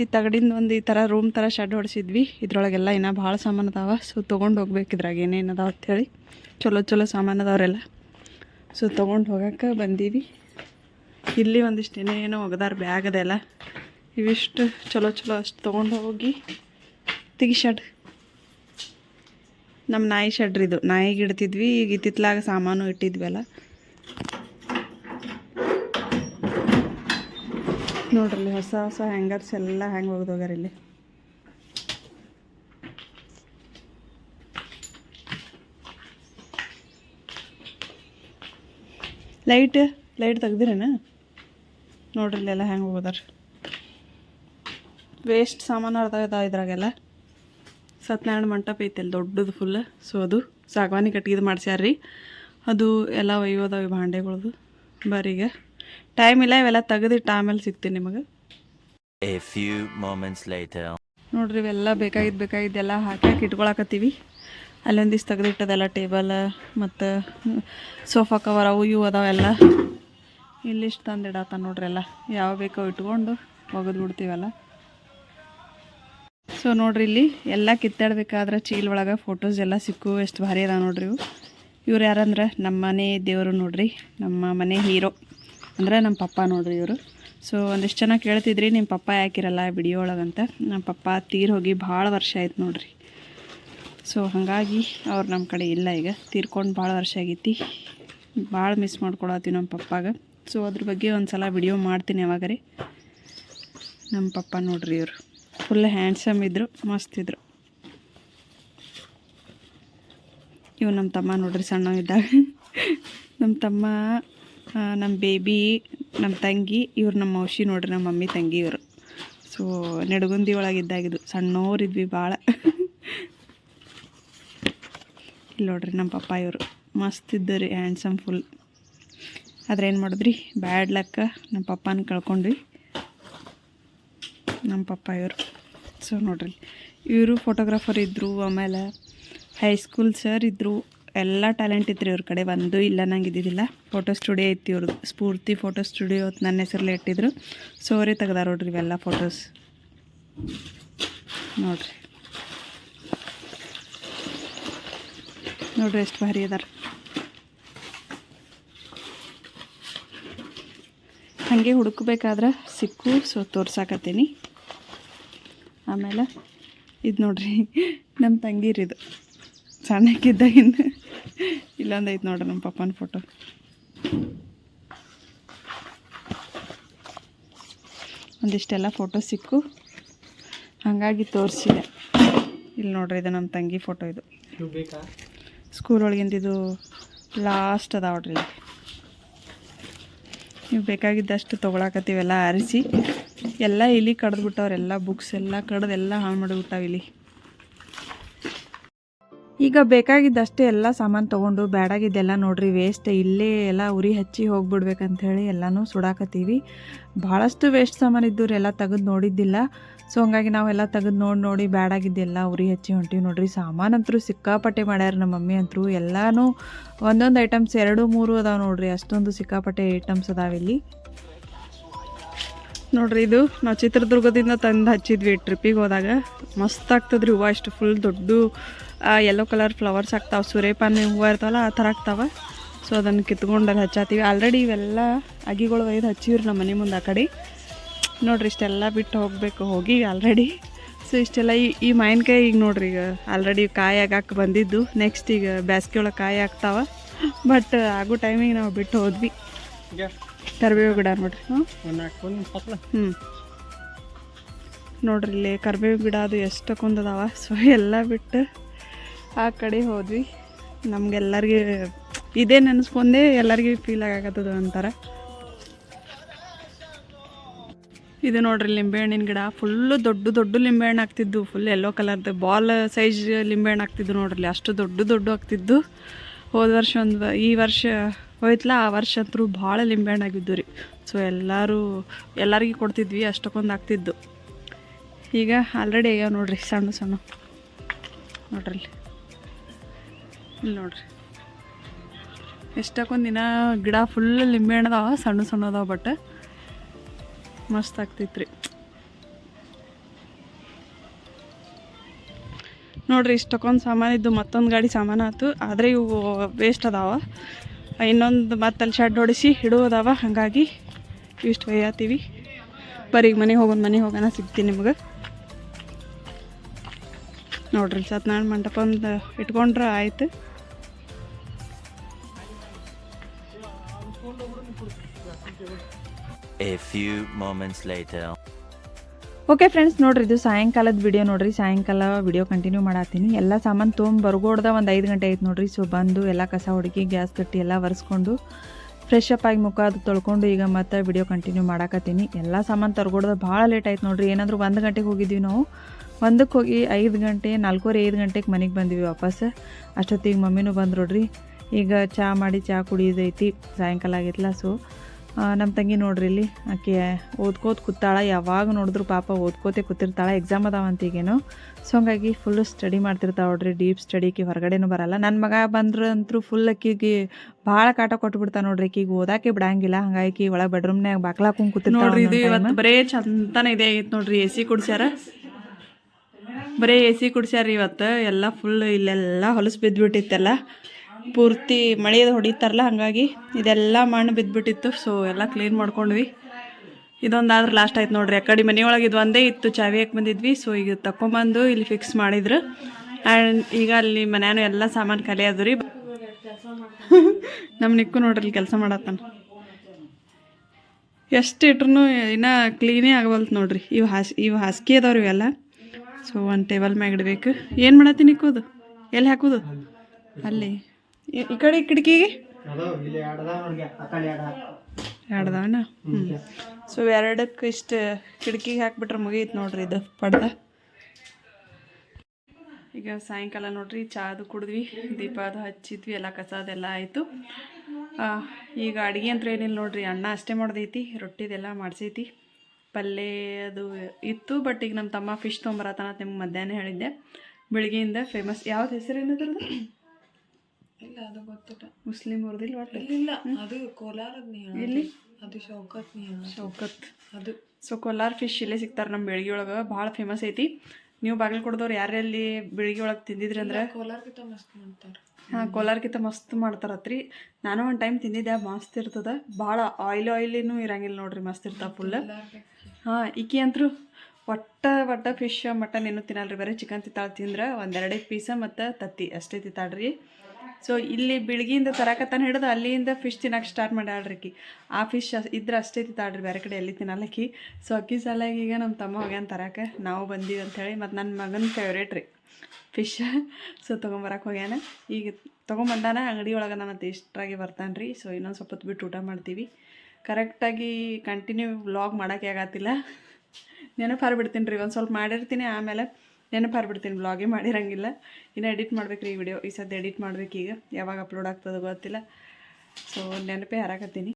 ಈ ತಗಡಿಂದ ಒಂದು ಈ ಥರ ರೂಮ್ ಥರ ಶೆಡ್ ಹೊಡಿಸಿದ್ವಿ. ಇದ್ರೊಳಗೆಲ್ಲ ಇನ್ನೂ ಭಾಳ ಸಾಮಾನು ಅದಾವ. ಸೊ ತೊಗೊಂಡು ಹೋಗ್ಬೇಕು ಇದ್ರಾಗ ಏನೇನು ಅದಾವ ಅಂಥೇಳಿ ಚಲೋ ಚಲೋ ಸಾಮಾನು ಅದಾವ್ರೆಲ್ಲ ಸೊ ತೊಗೊಂಡು ಹೋಗಕ್ಕೆ ಬಂದೀವಿ. ಇಲ್ಲಿ ಒಂದಿಷ್ಟು ಏನೇನೋ ಒಗದಾರ ಬ್ಯಾಗ್ ಅದೆಲ್ಲ. ಇವಿಷ್ಟು ಚಲೋ ಚಲೋ ಅಷ್ಟು ತೊಗೊಂಡು ಹೋಗಿ ತೆಗಿ ಶಡ್ ನಮ್ಮ ನಾಯಿ ಶಡ್ರಿ ಇದು. ನಾಯಿಗೆ ಇಡ್ತಿದ್ವಿ, ಈಗ ಇತ್ತಿತ್ಲಾಗ ಸಾಮಾನು ಇಟ್ಟಿದ್ವಲ್ಲ. ನೋಡ್ರಲ್ಲಿ ಹೊಸ ಹೊಸ ಹ್ಯಾಂಗರ್ಸ್ ಎಲ್ಲ ಹ್ಯಾಂಗ್ ಹೋಗ್ದೋಗ್ಯಾರ ಇಲ್ಲಿ. ಲೈಟ್ ಲೈಟ್ ತೆಗ್ದಿರೇನ? ನೋಡ್ರಿ ಎಲ್ಲ ಹೆಂಗೆ ಹೋಗೋದಾರ. ವೇಸ್ಟ್ ಸಾಮಾನು ಅರ್ಧ ಇದ್ರಾಗೆಲ್ಲ. ಸತ್ಯನಾರಾಯಣ ಮಂಟಪ ಐತೆ ಅಲ್ಲಿ ದೊಡ್ಡದು ಫುಲ್ ಸೊ ಅದು ಸಾಗವಾನಿ ಕಟ್ಟಿಗೆ ಮಾಡ್ಸ್ಯಾರ್ರಿ ಅದು ಎಲ್ಲ ಒಯ್ಯೋದವ ಭಾಂಡೆಗಳದು. ಬರೀಗ ಟೈಮ್ ಇಲ್ಲ ಇವೆಲ್ಲ ತೆಗೆದಿಟ್ಟು ಆಮೇಲೆ ಸಿಗ್ತೀನಿ ನಿಮಗೆ. A few moments later. ನೋಡ್ರಿ ಇವೆಲ್ಲ ಬೇಕಾಗಿದ್ದು ಬೇಕಾಗಿದ್ದೆಲ್ಲ ಹಾಕಿ ಇಟ್ಕೊಳಕತ್ತೀವಿ. ಅಲ್ಲೊಂದಿಷ್ಟು ತೆಗೆದಿಟ್ಟದೆಲ್ಲ ಟೇಬಲ್ ಮತ್ತು ಸೋಫಾ ಕವರ್ ಅವು ಇವು ಅದಾವೆಲ್ಲ ಇಲ್ಲಿಷ್ಟು ತಂದಿಡತ್ತ ನೋಡ್ರಿ ಎಲ್ಲ. ಯಾವ ಬೇಕೋ ಇಟ್ಕೊಂಡು ಒಗೆದು ಬಿಡ್ತೀವಲ್ಲ. ಸೊ ನೋಡ್ರಿ ಇಲ್ಲಿ ಎಲ್ಲ ಕಿತ್ತಾಡ್ಬೇಕಾದ್ರೆ ಚೀಲ್ ಒಳಗೆ ಫೋಟೋಸ್ ಎಲ್ಲ ಸಿಕ್ಕು. ಎಷ್ಟು ಭಾರಿ ಅದ ನೋಡ್ರಿ ಇವು. ಇವ್ರು ಯಾರಂದ್ರೆ? ನಮ್ಮ ಮನೆ ದೇವರು ನೋಡ್ರಿ. ನಮ್ಮ ಮನೆ ಹೀರೋ ಅಂದ್ರೆ ನಮ್ಮ ಪಪ್ಪ ನೋಡ್ರಿ ಇವರು. ಸೊ ಒಂದಿಷ್ಟು ಜನ ಕೇಳ್ತಿದ್ರಿ ನಿಮ್ಮ ಪಪ್ಪ ಯಾಕಿರಲ್ಲ ವಿಡಿಯೋ ಒಳಗಂತ? ನಮ್ಮ ಪಪ್ಪ ತೀರ್ ಹೋಗಿ ಭಾಳ ವರ್ಷ ಆಯ್ತು ನೋಡ್ರಿ. ಸೊ ಹಾಗಾಗಿ ಅವ್ರು ನಮ್ಮ ಕಡೆ ಇಲ್ಲ ಈಗ. ತೀರ್ಕೊಂಡು ಭಾಳ ವರ್ಷ ಆಗೈತಿ. ಭಾಳ ಮಿಸ್ ಮಾಡ್ಕೊಳತ್ತೀವಿ ನಮ್ಮ ಪಪ್ಪಾಗ. ಸೊ ಅದ್ರ ಬಗ್ಗೆ ಒಂದು ಸಲ ವಿಡಿಯೋ ಮಾಡ್ತೀನಿ ಯಾವಾಗರೆ ನಮ್ಮ ಪಪ್ಪ ನೋಡ್ರಿ ಇವರು. ಫುಲ್ ಹ್ಯಾಂಡ್ಸಮ್ ಇದ್ದರು ಮಸ್ತ್ ಇದ್ರು. ಇವು ನಮ್ಮ ತಮ್ಮ ನೋಡ್ರಿ ಸಣ್ಣ ಇದ್ದಾಗ ನಮ್ಮ ತಮ್ಮ ನಮ್ಮ ಬೇಬಿ ನಮ್ಮ ತಂಗಿ, ಇವ್ರು ನಮ್ಮ ಮೌಷಿ ನೋಡ್ರಿ ನಮ್ಮ ಮಮ್ಮಿ, ತಂಗಿ ಇವರು. ಸೊ ನೆಡಗುಂದಿ ಒಳಗಿದ್ದಾಗಿದ್ದು ಇದ್ವಿ ಭಾಳ ಇಲ್ಲಿ ನೋಡ್ರಿ ನಮ್ಮ ಪಪ್ಪ ಇವರು. ಮಸ್ತ್ ಇದ್ದರಿ ಹ್ಯಾಂಡ್ಸಮ್ ಫುಲ್ ಆದ್ರೆ ಏನು ಮಾಡಿದ್ರಿ? ಬ್ಯಾಡ್ ಲಕ್ಕ ನಮ್ಮ ಪಪ್ಪನ ಕಳ್ಕೊಂಡ್ವಿ. ನಮ್ಮ ಪಪ್ಪ ಇವರು. ಸೊ ನೋಡ್ರಿ. ಇವರು ಫೋಟೋಗ್ರಾಫರ್ ಇದ್ದರು ಆಮೇಲೆ ಹೈಸ್ಕೂಲ್ ಸರ್ ಇದ್ದರು ಎಲ್ಲ ಟ್ಯಾಲೆಂಟ್ ಇತ್ತು ರೀ ಇವ್ರ ಕಡೆ. ಒಂದು ಇಲ್ಲ ನಂಗೆ ಇದ್ದಿದ್ದಿಲ್ಲ. ಫೋಟೋ ಸ್ಟುಡಿಯೋ ಇತ್ತು ಇವ್ರದ್ದು ಸ್ಫೂರ್ತಿ ಫೋಟೋ ಸ್ಟುಡಿಯೋ ನನ್ನ ಹೆಸರಲ್ಲಿ ಇಟ್ಟಿದ್ರು. ಸೊ ಅವರೇ ತೆಗ್ದಾರ ನೋಡ್ರಿ ಇವೆಲ್ಲ ಫೋಟೋಸ್ ನೋಡ್ರಿ. ನೋಡ್ರಿ, ಎಷ್ಟು ಭಾರಿ ಅದಾರ. ಹಾಗೆ ಹುಡುಕಬೇಕಾದ್ರೆ ಸಿಕ್ಕು ಸೊ ತೋರ್ಸಾಕತ್ತೀನಿ. ಆಮೇಲೆ ಇದು ನೋಡ್ರಿ ನಮ್ಮ ತಂಗಿರಿದು ಸಣ್ಣಕ್ಕಿದ್ದಾಗಿಂದ ಇಲ್ಲೊಂದು ಐತೆ ನೋಡ್ರಿ ನಮ್ಮ ಪಪ್ಪನ ಫೋಟೋ ಒಂದಿಷ್ಟೆಲ್ಲ ಫೋಟೋ ಸಿಕ್ಕು. ಹಾಗಾಗಿ ತೋರಿಸಿದೆ. ಇಲ್ಲಿ ನೋಡ್ರಿ ಇದು ನಮ್ಮ ತಂಗಿ ಫೋಟೋ ಇದು. ಸ್ಕೂಲ್ ಒಳಗಿಂದ ಇದು ಲಾಸ್ಟ್ ಅದ ನೋಡ್ರಿ ನೀವು ಬೇಕಾಗಿದ್ದಷ್ಟು ತೊಗೊಳಕತ್ತೀವೆಲ್ಲ ಆರಿಸಿ. ಎಲ್ಲ ಇಲ್ಲಿ ಕಡ್ದು ಬುಕ್ಸ್ ಎಲ್ಲ ಕಡ್ದು ಎಲ್ಲ ಹಾಳು ಮಾಡಿಬಿಟ್ಟಾವ ಇಲ್ಲಿ. ಈಗ ಬೇಕಾಗಿದ್ದಷ್ಟೇ ಎಲ್ಲ ಸಾಮಾನು ತೊಗೊಂಡು ಬ್ಯಾಡಾಗಿದ್ದೆಲ್ಲ ನೋಡ್ರಿ ವೇಸ್ಟ್ ಇಲ್ಲೇ ಎಲ್ಲ ಉರಿ ಹಚ್ಚಿ ಹೋಗ್ಬಿಡ್ಬೇಕಂಥೇಳಿ ಎಲ್ಲನೂ ಸುಡಾಕತ್ತೀವಿ. ಭಾಳಷ್ಟು ವೇಸ್ಟ್ ಸಾಮಾನು ಇದ್ದವ್ರು ಎಲ್ಲ ತೆಗೆದು ನೋಡಿದ್ದಿಲ್ಲ. ಸೊ ಹಂಗಾಗಿ ನಾವೆಲ್ಲ ತೆಗೆದು ನೋಡಿ ನೋಡಿ ಬ್ಯಾಡಾಗಿದ್ದೆಲ್ಲ ಉರಿ ಹಚ್ಚಿ ಹೊಂಟೀವಿ ನೋಡ್ರಿ. ಸಾಮಾನು ಅಂತೂ ಸಿಕ್ಕಾಪಟ್ಟೆ ಮಾಡ್ಯಾರ ನಮ್ಮ ಮಮ್ಮಿ ಅಂತೂ. ಎಲ್ಲನೂ ಒಂದೊಂದು ಐಟಮ್ಸ್ ಎರಡು ಮೂರು ಅದಾವೆ ನೋಡ್ರಿ, ಅಷ್ಟೊಂದು ಸಿಕ್ಕಾಪಟ್ಟೆ ಐಟಮ್ಸ್ ಅದಾವೆ ಇಲ್ಲಿ. ನೋಡ್ರಿ ಇದು ನಾವು ಚಿತ್ರದುರ್ಗದಿಂದ ತಂದು ಹಚ್ಚಿದ್ವಿ ಟ್ರಿಪ್ಪಿಗೆ ಹೋದಾಗ. ಮಸ್ತ್ ಆಗ್ತದ್ರಿ ಹೂವು ಇಷ್ಟು ಫುಲ್ ದೊಡ್ಡ ಯೆಲ್ಲೋ ಕಲರ್ ಫ್ಲವರ್ಸ್ ಆಗ್ತಾವೆ, ಸೂರ್ಯಪಾನ ಹೂವು ಇರ್ತಾವಲ್ಲ ಆ ಥರ ಆಗ್ತಾವೆ. ಸೊ ಅದನ್ನು ಕಿತ್ಕೊಂಡು ಅಲ್ಲಿ ಹಚ್ಚಾತೀವಿ. ಆಲ್ರೆಡಿ ಇವೆಲ್ಲ ಅಗಿಗಳು ಒಯ್ದು ಹಚ್ಚಿವ್ರಿ ನಮ್ಮ ಮನೆ ಮುಂದೆ ಆ ಕಡೆ. ನೋಡ್ರಿ ಇಷ್ಟೆಲ್ಲ ಬಿಟ್ಟು ಹೋಗಬೇಕು, ಹೋಗಿ ಆಲ್ರೆಡಿ ಸೊ ಇಷ್ಟೆಲ್ಲ ಈ ಈ ಮಾವಿನಕಾಯಿ ಈಗ ನೋಡ್ರಿ ಈಗ ಆಲ್ರೆಡಿ ಕಾಯಿ ಆಗಾಕೆ ಬಂದಿದ್ದು. ನೆಕ್ಸ್ಟ್ ಈಗ ಬ್ಯಾಸ್ಗೆ ಒಳಗೆ ಕಾಯಿ ಆಗ್ತಾವೆ ಬಟ್ ಆಗೋ ಟೈಮಿಗೆ ನಾವು ಬಿಟ್ಟು ಹೋದ್ವಿ. ಕರಿಬೇವು ಗಿಡ ನೋಡ್ರಿ ಹ್ಞೂ ನೋಡ್ರಿ ಇಲ್ಲಿ ಕರಿಬೇವು ಗಿಡ ಅದು ಎಷ್ಟು ಕುಂದದಾವ ಸೊ ಎಲ್ಲ ಬಿಟ್ಟು ಆ ಕಡೆ ಹೋದ್ವಿ. ನಮ್ಗೆಲ್ಲರಿಗೆ ಇದೇ ನೆನೆಸ್ಕೊಂಡೇ ಎಲ್ಲರಿಗೂ ಫೀಲ್ ಆಗತ್ತದ ಅಂತಾರ ಇದು ನೋಡ್ರಿ ಲಿಂಬೆಹಣ್ಣಿನ ಗಿಡ. ಫುಲ್ಲು ದೊಡ್ಡ ದೊಡ್ಡ ಲಿಂಬೆಹಣ್ಣು ಆಗ್ತಿದ್ದು ಫುಲ್ ಎಲ್ಲೋ ಕಲರ್ದು ಬಾಲ್ ಸೈಜ್ ಲಿಂಬೆಹಣ್ಣು ಆಗ್ತಿದ್ದು ನೋಡ್ರಿ ಅಷ್ಟು ದೊಡ್ಡ ದೊಡ್ಡ ಆಗ್ತಿದ್ದು. ಹೋದ ವರ್ಷ ಒಂದು ಈ ವರ್ಷ ಹೋಯ್ತಲ್ಲ ಆ ವರ್ಷ ಅಂತೂ ಭಾಳ ಲಿಂಬೆಹಣ್ಣು ಆಗಿದ್ದು ರೀ. ಸೊ ಎಲ್ಲರೂ, ಎಲ್ಲರಿಗೂ ಕೊಡ್ತಿದ್ವಿ, ಅಷ್ಟಕ್ಕೊಂದು ಆಗ್ತಿದ್ದು. ಈಗ ಆಲ್ರೆಡಿ ಆಗ್ಯಾವ ನೋಡ್ರಿ, ಸಣ್ಣ ಸಣ್ಣ. ನೋಡ್ರಿ ಇಲ್ಲಿ ನೋಡ್ರಿ. ಎಷ್ಟಕ್ಕೊಂದು ದಿನ ಗಿಡ ಫುಲ್ ಲಿಂಬೆ ಹಣ್ಣು ಸಣ್ಣ ಸಣ್ಣ ಅದಾವ ಬಟ್ ಮಸ್ತ್ ಆಗ್ತೈತ್ರಿ ನೋಡ್ರಿ, ಇಷ್ಟಕ್ಕೊಂದು ಸಾಮಾನು ಇದ್ದು ಮತ್ತೊಂದು ಗಾಡಿ ಸಾಮಾನು ಆಯ್ತು ಆದರೆ ಇವು ವೇಸ್ಟ್ ಅದಾವ. ಇನ್ನೊಂದು ಮತ್ತೆ ಅಲ್ಲಿ ಶೆಡ್ ಹೊಡಿಸಿ ಹಿಡು ಅದಾವ ಹಾಗಾಗಿ ಇಷ್ಟು ಒಯ್ಯತ್ತೀವಿ ಬರೀಗ ಮನೆಗೆ ಹೋಗೋಣ ಮನೆಗೆ ಹೋಗೋಣ ಸಿಗ್ತೀನಿ ನಿಮ್ಗೆ. ನೋಡ್ರಿ ಸತ್ಯನಾರಾಯಣ ಮಂಟಪ ಒಂದು ಇಟ್ಕೊಂಡ್ರೆ ಆಯಿತು. A few moments later. Okay friends ನೋಡ್ರಿ, ಇದು ಸಾಯಂಕಾಲದ ವಿಡಿಯೋ ನೋಡ್ರಿ. ಸಾಯಂಕಾಲ ವಿಡಿಯೋ ಕಂಟಿನ್ಯೂ ಮಾಡತ್ತೀನಿ. ಎಲ್ಲ ಸಾಮಾನು ತೊಗೊಂಡು ಬರ್ಗೋಡ್ದ ಒಂದು ಐದು ಗಂಟೆ ಆಯ್ತು ನೋಡ್ರಿ. ಸೊ ಬಂದು ಎಲ್ಲ ಕಸ ಹುಡುಕಿ, ಗ್ಯಾಸ್ ಕಟ್ಟಿ ಎಲ್ಲ ಒರೆಸ್ಕೊಂಡು ಫ್ರೆಶ್ ಅಪ್ ಆಗಿ ಮುಖ ಅದು ತೊಳ್ಕೊಂಡು ಈಗ ಮತ್ತೆ ವಿಡಿಯೋ ಕಂಟಿನ್ಯೂ ಮಾಡಾಕತ್ತೀನಿ. ಎಲ್ಲ ಸಾಮಾನು ತರ್ಗೋಡ್ದ ಭಾಳ ಲೇಟ್ ಆಯ್ತು ನೋಡ್ರಿ. ಏನಾದರೂ ಒಂದು ಗಂಟೆಗೆ ಹೋಗಿದ್ದೀವಿ ನಾವು. ಒಂದಕ್ಕೆ ಹೋಗಿ ಐದು ಗಂಟೆ, ನಾಲ್ಕೂವರೆ, ಐದು ಗಂಟೆಗೆ ಮನೆಗೆ ಬಂದ್ವಿ ವಾಪಸ್. ಅಷ್ಟೊತ್ತಿಗೆ ಮಮ್ಮಿನೂ ಬಂದು ನೋಡ್ರಿ. ಈಗ ಚಹಾ ಮಾಡಿ ಚಹಾ ಕುಡಿಯೋದೈತಿ ಸಾಯಂಕಾಲ ಆಗೈತಲ್ಲ ಸೊ ನಮ್ಮ ತಂಗಿ ನೋಡ್ರಿ ಇಲ್ಲಿ. ಆಕೆ ಓದ್ಕೋತ ಕೂತಾಳ. ಯಾವಾಗ ನೋಡಿದ್ರು ಪಾಪ ಓದ್ಕೋತೆ ಕೂತಿರ್ತಾಳ. ಎಕ್ಸಾಮ್ ಅದಾವಂತ ಈಗೇನು. ಸೊ ಹಂಗಾಗಿ ಫುಲ್ ಸ್ಟಡಿ ಮಾಡ್ತಿರ್ತಾಳ ನೋಡ್ರಿ. ಡೀಪ್ ಸ್ಟಡಿಗೆ ಹೊರಗಡೆನೂ ಬರಲ್ಲ. ನನ್ನ ಮಗ ಬಂದ್ರೆ ಅಂತೂ ಫುಲ್ ಅಕ್ಕಿಗೆ ಭಾಳ ಕಾಟ ಕೊಟ್ಬಿಡ್ತಾ ನೋಡ್ರಿ. ಈಗ ಓದಾಕೆ ಬಿಡಂಗಿಲ್ಲ. ಹಂಗಾಗಿ ಒಳಗೆ ಬೆಡ್ರೂಮ್ನ್ಯಾಗ ಬಾಕ್ಲಾಕೊಂಡ್ ನೋಡ್ರಿ ಇದು ಇವತ್ತು ಬರೇ ಚಂದನ ಇದೆ ಆಗೈತೆ ನೋಡ್ರಿ. ಎ ಸಿ ಕುಡ್ಸ್ಯಾರ. ಬರೀ ಎ ಸಿ ಕುಡ್ಸ್ಯಾರ ಇವತ್ತು. ಎಲ್ಲ ಫುಲ್ ಇಲ್ಲೆಲ್ಲ ಹೊಲಸು ಬಿದ್ದುಬಿಟ್ಟಿತ್ತೆಲ್ಲ ಪೂರ್ತಿ ಮಳೆದು ಹೊಡಿತಾರಲ್ಲ, ಹಾಗಾಗಿ ಇದೆಲ್ಲ ಮಣ್ಣು ಬಿದ್ದುಬಿಟ್ಟಿತ್ತು ಸೊ ಎಲ್ಲ ಕ್ಲೀನ್ ಮಾಡ್ಕೊಂಡ್ವಿ. ಇದೊಂದಾದ್ರೆ ಲಾಸ್ಟ್ ಆಯ್ತು ನೋಡ್ರಿ. ಆ ಕಡೆ ಮನೆಯೊಳಗೆ ಇದು ಒಂದೇ ಇತ್ತು, ಚಾವಿ ಹಾಕಿ ಬಂದಿದ್ವಿ. ಸೊ ಈಗ ತಕೊಂಬಂದು ಇಲ್ಲಿ ಫಿಕ್ಸ್ ಮಾಡಿದ್ರು. ಆ್ಯಂಡ್ ಈಗ ಅಲ್ಲಿ ಮನೆಯೂ ಎಲ್ಲ ಸಾಮಾನು ಖಾಲಿ ರೀ. ನಮ್ಮ ನಿಕ್ಕು ನೋಡ್ರಿ ಇಲ್ಲಿ ಕೆಲಸ ಮಾಡತ್ತಾನ. ಎಷ್ಟು ಇಟ್ರು ಇನ್ನೂ ಕ್ಲೀನೇ ಆಗವಲ್ತು ನೋಡ್ರಿ. ಇವು ಹಾಸ್, ಇವು ಹಾಸಿಗೆ ಅದಾವ್ರಿ ಇವೆಲ್ಲ. ಸೊ ಒಂದು ಟೇಬಲ್ ಮ್ಯಾಗ ಇಡಬೇಕು. ಏನು ಮಾಡತ್ತೀನಿ ನಿಕ್ಕೋದು ಎಲ್ಲಿ ಹಾಕೋದು? ಅಲ್ಲಿ. ಈ- ಕಡೆ ಕಿಟಕಿಗೆ ಎರಡದವನ ಹ್ಞೂ ಸೊ ಎರಡಕ್ಕೆ ಇಷ್ಟು ಕಿಟಕಿಗೆ ಹಾಕ್ಬಿಟ್ರೆ ಮುಗೀತು ನೋಡ್ರಿ ಇದು ಪಡ್ದ. ಈಗ ಸಾಯಂಕಾಲ ನೋಡ್ರಿ ಚಾದು ಕುಡಿದ್ವಿ ದೀಪ ಅದು ಹಚ್ಚಿದ್ವಿ ಎಲ್ಲ ಕಸ ಅದೆಲ್ಲ ಆಯಿತು ಈಗ ಅಡುಗೆ ಅಂತ ಏನಿಲ್ಲ ನೋಡ್ರಿ ಅಣ್ಣ ಅಷ್ಟೇ ಮಾಡ್ದೈತಿ ರೊಟ್ಟಿದೆಲ್ಲ ಮಾಡಿಸೈತಿ. ಪಲ್ಯ ಅದು ಇತ್ತು ಬಟ್ ಈಗ ನಮ್ಮ ತಮ್ಮ ಫಿಶ್ ತೊಂಬರತನ ನಿಮ್ಗೆ ಮಧ್ಯಾಹ್ನ ಹೇಳಿದ್ದೆ. ಬೆಳಿಗ್ಗೆಯಿಂದ ಫೇಮಸ್ ಯಾವ್ದು ಹೆಸರು ಏನದ್ರದ್ದು ಇಲ್ಲ ಅದು ಗೊತ್ತಿಲ್ಲ. ಮುಸ್ಲಿಂ ಅವ್ರದಿಲ್ಲ ಒಟ್ಟು ಇಲ್ಲ ಅದು ಕೋಲಾರದ ಎಲ್ಲಿ? ಅದು ಶೌಕತ್ ಶೌಕತ್. ಅದು. ಸೊ ಕೋಲಾರ ಫಿಶ್ ಇಲ್ಲೇ ಸಿಗ್ತಾರೆ ನಮ್ಮ ಬೆಳಗ್ಗೆ ಒಳಗೆ. ಭಾಳ ಫೇಮಸ್ ಐತಿ. ನೀವು ಬಾಗಲಕೋಟದವ್ರು ಕೊಡ್ದವ್ರು ಯಾರಲ್ಲಿ ಬೆಳಗ್ಗೆ ಒಳಗೆ ತಿಂದಿದ್ರಿ ಅಂದ್ರೆ? ಕೋಲಾರ್ಗಿಂತ ಮಸ್ತ್ ಮಾಡ್ತಾರೆ. ಹಾಂ ಕೋಲಾರ್ಕಿಂತ ಮಸ್ತ್ ಮಾಡ್ತಾರತ್ರಿ. ನಾನು ಒಂದು ಟೈಮ್ ತಿಂದಿದ್ದೆ ಮಸ್ತ್ ಇರ್ತದ. ಭಾಳ ಆಯಿಲ್ ಆಯಿಲಿನೂ ಇರಂಗಿಲ್ಲ ನೋಡ್ರಿ ಮಸ್ತ್ ಇರ್ತಾವ ಫುಲ್ ಹಾಂ ಈಕಿ ಅಂತರೂ ಒಟ್ಟ ಒಟ್ಟ ಫಿಶ್ ಮಟನ್ ಏನು ತಿನ್ನಲ್ರಿ ಬರೀ ಚಿಕನ್ ತಿತ್ತಾಳ ತಿಂದ್ರೆ. ಒಂದೆರಡೇ ಪೀಸ ಮತ್ತು ತತ್ತಿ. ಅಷ್ಟೇ ತಿಂತಾಳ್ರಿ. ಸೊ ಇಲ್ಲಿ ಬೆಳಗ್ಗೆಯಿಂದ ತರಕತ್ತಾನ ಹಿಡಿದು ಅಲ್ಲಿಂದ ಫಿಶ್ ತಿನ್ನಕ್ಕೆ ಸ್ಟಾರ್ಟ್ ಮಾಡ್ಯಾಳ್ರಿ ಆಕಿ ಆ ಫಿಶ್ ಇದ್ರೆ ಅಷ್ಟೇ ತಿಂತಾಳ್ರಿ ಬೇರೆ ಕಡೆ ಎಲ್ಲಿ ತಿನ್ನಲಕ್ಕಿ ಸೊ ಅಕ್ಕಿ ಸಲಾಗಿ ಈಗ ನಮ್ಮ ತಮ್ಮ ಹೋಗ್ಯಾನ ತರಕ. ನಾವು ಬಂದೀವಿ ಅಂಥೇಳಿ ಮತ್ತು ನನ್ನ ಮಗನ ಫೇವ್ರೇಟ್ ರೀ. ಫಿಶ್ ಸೊ ತೊಗೊಂಬರಕ್ಕೆ ಹೋಗ್ಯಾನ. ಈಗ ತೊಗೊಂಬಂದಾನ, ಅಂಗಡಿ ಒಳಗೆ ನಾನು ಇಷ್ಟರಾಗಿ ಬರ್ತಾನೆ ರೀ. ಸೊ ಇನ್ನೊಂದು ಸ್ವಲ್ಪ ಬಿಟ್ಟು ಊಟ ಮಾಡ್ತೀವಿ. ಕರೆಕ್ಟಾಗಿ ಕಂಟಿನ್ಯೂ ವ್ಲಾಗ್ ಮಾಡೋಕ್ಕೆ ಆಗತ್ತಿಲ್ಲ ನೆನಪು ಹಾರ್ಬಿಡ್ತೀನಿ ರೀ, ಒಂದು ಸ್ವಲ್ಪ ಮಾಡಿರ್ತೀನಿ. ಆಮೇಲೆ ನೆನಪು ಬ್ಲಾಗೇ ಮಾಡಿರಂಗಿಲ್ಲ. ಇನ್ನು ಎಡಿಟ್ ಮಾಡ್ಬೇಕು ಈ ವಿಡಿಯೋ ಈ ಸದ್ಯ ಎಡಿಟ್ ಮಾಡ್ಬೇಕು ಈಗ. ಯಾವಾಗ ಅಪ್ಲೋಡ್ ಆಗ್ತದೆ ಗೊತ್ತಿಲ್ಲ. ಸೊ ನೆನಪೇ ಹಾರಾಕತ್ತೀನಿ.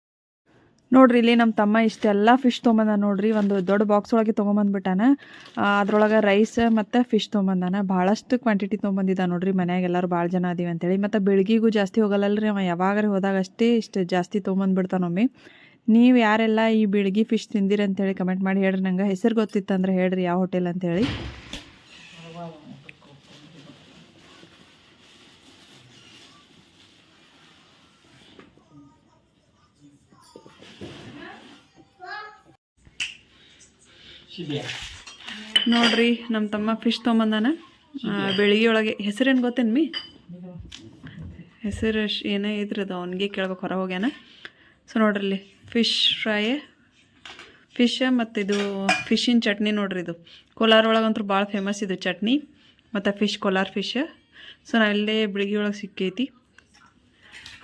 ನೋಡ್ರಿ, ಇಲ್ಲಿ ನಮ್ಮ ತಮ್ಮ ಇಷ್ಟೆಲ್ಲ ಫಿಶ್ ತೊಗೊಂಬಂದ ನೋಡ್ರಿ. ಒಂದು ದೊಡ್ಡ ಬಾಕ್ಸ್ ಒಳಗೆ ತೊಗೊಂಬಂದ್ಬಿಟ್ಟಾನ. ಅದ್ರೊಳಗೆ ರೈಸ್ ಮತ್ತು ಫಿಶ್ ತೊಗೊಂಬಂದಾನ. ಭಾಳಷ್ಟು ಕ್ವಾಂಟಿಟಿ ತೊಗೊಂಬಂದಿದ್ದ ನೋಡ್ರಿ. ಮನ್ಯಾಗ ಎಲ್ಲರೂ ಭಾಳ ಜನ ಅದೀವಿ ಅಂತೇಳಿ. ಮತ್ತು ಬೆಳಗ್ಗಿಗೂ ಜಾಸ್ತಿ ಹೋಗಲ್ಲಲ್ರಿ ಅವ. ಯಾವಾಗಾರ ಹೋದಾಗ ಅಷ್ಟೇ ಇಷ್ಟು ಜಾಸ್ತಿ ತೊಗೊಂಬಂದ್ಬಿಡ್ತಾನೊಮ್ಮೆ ನೀವು ಯಾರೆಲ್ಲ ಈ ಬೆಳಗ್ಗೆ ಫಿಶ್ ತಿಂದಿರಿ ಅಂತೇಳಿ ಕಮೆಂಟ್ ಮಾಡಿ ಹೇಳ್ರಿ. ನಂಗೆ ಹೆಸರು ಗೊತ್ತಿತ್ತಂದ್ರೆ ಹೇಳ್ರಿ ಯಾವ ಹೋಟೆಲ್ ಅಂತೇಳಿ. ನೋಡ್ರಿ ನಮ್ಮ ತಮ್ಮ ಫಿಶ್ ತೊಗೊಂಬಂದಾನ. ಬೆಳಿಗ್ಗೆ ಒಳಗೆ ಹೆಸರೇನು ಗೊತ್ತೇನು ಮೀ ಹೆಸರು ಏನೇ ಇದ್ರಿ ಅದು ಅವನಿಗೆ ಕೇಳ್ಬೇಕು ಹೊರ ಹೋಗ್ಯಾನ. ಸೊ ನೋಡ್ರಿ ಫಿಶ್ ಫ್ರೈ ಫಿಶ್ ಮತ್ತು ಇದು ಫಿಶಿನ ಚಟ್ನಿ ನೋಡ್ರಿ ಇದು. ಕೋಲಾರ ಒಳಗಂತೂ ಭಾಳ ಫೇಮಸ್ ಇದು ಚಟ್ನಿ ಮತ್ತು ಫಿಶ್ ಕೋಲಾರ ಫಿಶ್ ಸೊ ನಾ ಇಲ್ಲೇ ಬೆಳಿಗ್ಗೆ ಒಳಗೆ ಸಿಕ್ಕೈತಿ.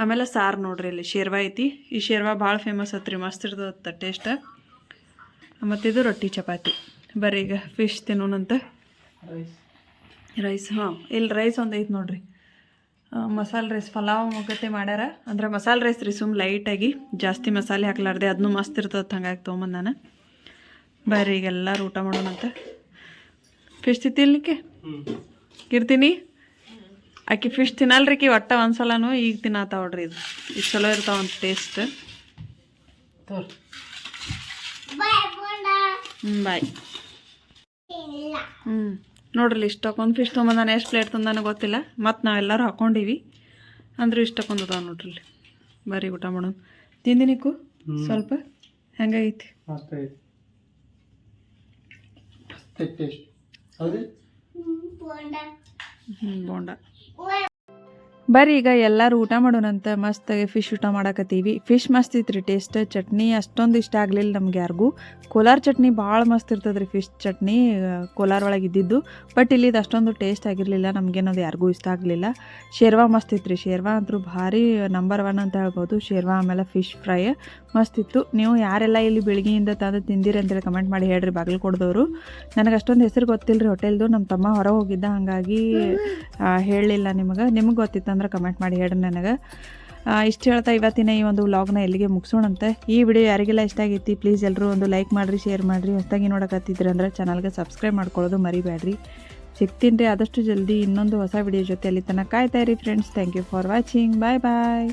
ಆಮೇಲೆ ಸಾರು ನೋಡ್ರಿ ಇಲ್ಲಿ ಶೇರ್ವಾ ಐತಿ. ಈ ಶೇರ್ವಾ ಭಾಳ ಫೇಮಸ್ ಹತ್ರಿ ಮಸ್ತ್ ಇರ್ತದ ಟೇಸ್ಟ್ ಮತ್ತು ಇದು ರೊಟ್ಟಿ ಚಪಾತಿ. ಬರ್ರಿ ಈಗ ಫಿಶ್ ತಿನ್ನೋಣಂತ. ರೈಸ್ ಹಾಂ. ಇಲ್ಲಿ ರೈಸ್ ಒಂದು ಐತೆ ನೋಡ್ರಿ. ಮಸಾಲೆ ರೈಸ್ ಪಲಾವ್ ಮುಗತೆ ಮಾಡ್ಯಾರ. ಅಂದ್ರೆ ಮಸಾಲೆ ರೈಸ್ ರೀ ಸುಮ್ ಲೈಟಾಗಿ ಜಾಸ್ತಿ ಮಸಾಲೆ ಹಾಕ್ಲಾರ್ದೆ ಅದನ್ನು ಮಸ್ತ್ ಇರ್ತದೆ ಹಂಗಾಗಿ ತೊಗೊಂಬಂದು ನಾನು. ಬರ್ರಿ ಈಗ ಎಲ್ಲರೂ ಊಟ ಮಾಡೋಣಂತ. ಫಿಶ್ ತಿನ್ಲಿಕ್ಕೆ ಇರ್ತೀನಿ. ಆಕೆ ಫಿಶ್ ತಿನ್ನಲ್ರಿ ಕಿ ಒಟ್ಟ ಒಂದ್ಸಲನು ಈಗ ತಿನ್ನತ್ತಾವ ನೋಡ್ರಿ ಇದು. ಇದು ಚಲೋ ಇರ್ತಾವಂತ ಒಂದು ಟೇಸ್ಟ್ ಹ್ಞೂ ಬಾಯ್ ಹ್ಞೂ ನೋಡ್ರಿ ಇಷ್ಟಕ್ಕೊಂದು ಫಿಶ್ ತೊಗೊಂಬಂದಾನೆ ಎಷ್ಟು ಪ್ಲೇಟ್ ತಂದಾನೆ ಗೊತ್ತಿಲ್ಲ. ಮತ್ತು ನಾವೆಲ್ಲರೂ ಹಾಕ್ಕೊಂಡಿವಿ ಅಂದ್ರೆ ಇಷ್ಟಕ್ಕೊಂದು ಅದಾವ ನೋಡ್ರಿ ಬರೀ ಊಟ ಮಾಡೋಣ ತಿಂದಿನಿಕ್ಕು ಸ್ವಲ್ಪ? ಹೆಂಗೈತಿ? ಹ್ಞೂ ಬೋಂಡ. ಬರ್ರಿ, ಈಗ ಎಲ್ಲರೂ ಊಟ ಮಾಡೋಣಂತ ಮಸ್ತಾಗಿ ಫಿಶ್ ಊಟ ಮಾಡಕತ್ತೀವಿ. ಫಿಶ್ ಮಸ್ತ್ ಇತ್ತು ಟೇಸ್ಟ್ ಚಟ್ನಿ ಅಷ್ಟೊಂದು ಇಷ್ಟ ಆಗಲಿಲ್ಲ ನಮ್ಗೆ ಯಾರಿಗೂ. ಕೋಲಾರ ಚಟ್ನಿ ಭಾಳ ಮಸ್ತ್ ಇರ್ತದ್ರಿ ರೀ ಫಿಶ್ ಚಟ್ನಿ ಕೋಲಾರ ಒಳಗೆ ಇದ್ದಿದ್ದು. ಬಟ್ ಇಲ್ಲಿದು ಅಷ್ಟೊಂದು ಟೇಸ್ಟ್ ಆಗಿರಲಿಲ್ಲ, ನಮಗೇನದು ಯಾರಿಗೂ ಇಷ್ಟ ಆಗಲಿಲ್ಲ. ಶೇರ್ವಾ ಮಸ್ತ್ ಇತ್ತು ರೀ ಶೇರ್ವಾ ಅಂತೂ ಭಾರಿ ನಂಬರ್ ಒನ್ ಅಂತ ಹೇಳ್ಬೋದು. ಶೇರ್ವಾ ಆಮೇಲೆ ಫಿಶ್ ಫ್ರೈ ಮಸ್ತ್ ಇತ್ತು. ನೀವು ಯಾರೆಲ್ಲ ಇಲ್ಲಿ ಬೆಳಗ್ಗೆಯಿಂದ ತಂದು ತಿಂದಿರಿ ಅಂತೇಳಿ ಕಮೆಂಟ್ ಮಾಡಿ ಹೇಳ್ರಿ, ಬಾಗಿಲು ಕೊಡ್ದವರು. ನನಗೆ ಅಷ್ಟೊಂದು ಹೆಸರು ಗೊತ್ತಿಲ್ಲ ರೀ ಹೋಟೆಲ್ದು ನಮ್ಮ ತಮ್ಮ ಹೊರ ಹೋಗಿದ್ದ, ಹಾಗಾಗಿ ಹೇಳಲಿಲ್ಲ ನಿಮಗೆ. ನಿಮಗೆ ಗೊತ್ತಿತ್ತು ಅಂದ್ರೆ ಕಮೆಂಟ್ ಮಾಡಿ ಹೇಳ್ರಿ ನನಗೆ. ಇಷ್ಟು ಹೇಳ್ತಾ ಇವತ್ತಿನ ಈ ಒಂದು ವ್ಲಾಗ್ನ ಎಲ್ಲಿಗೆ ಮುಗಿಸೋಣಂತೆ? ಈ ವಿಡಿಯೋ ಯಾರಿಗೆಲ್ಲ ಇಷ್ಟ ಆಗೈತಿ ಪ್ಲೀಸ್ ಎಲ್ಲರೂ ಒಂದು ಲೈಕ್ ಮಾಡಿರಿ ಶೇರ್ ಮಾಡಿರಿ. ಹೊಸದಾಗಿ ನೋಡಕತ್ತಿದ್ರಿ ಅಂದ್ರೆ ಚಾನಲ್ಗೆ ಸಬ್ಸ್ಕ್ರೈಬ್ ಮಾಡ್ಕೊಳ್ಳೋದು ಮರಿಬೇಡ್ರಿ. ಸಿಗ್ತೀನಿ ಆದಷ್ಟು ಜಲ್ದಿ ಇನ್ನೊಂದು ಹೊಸ ವಿಡಿಯೋ ಜೊತೆ ಅಲ್ಲಿ ತನಕ ಕಾಯ್ತಾ ಇರಿ friends thank you for watching bye bye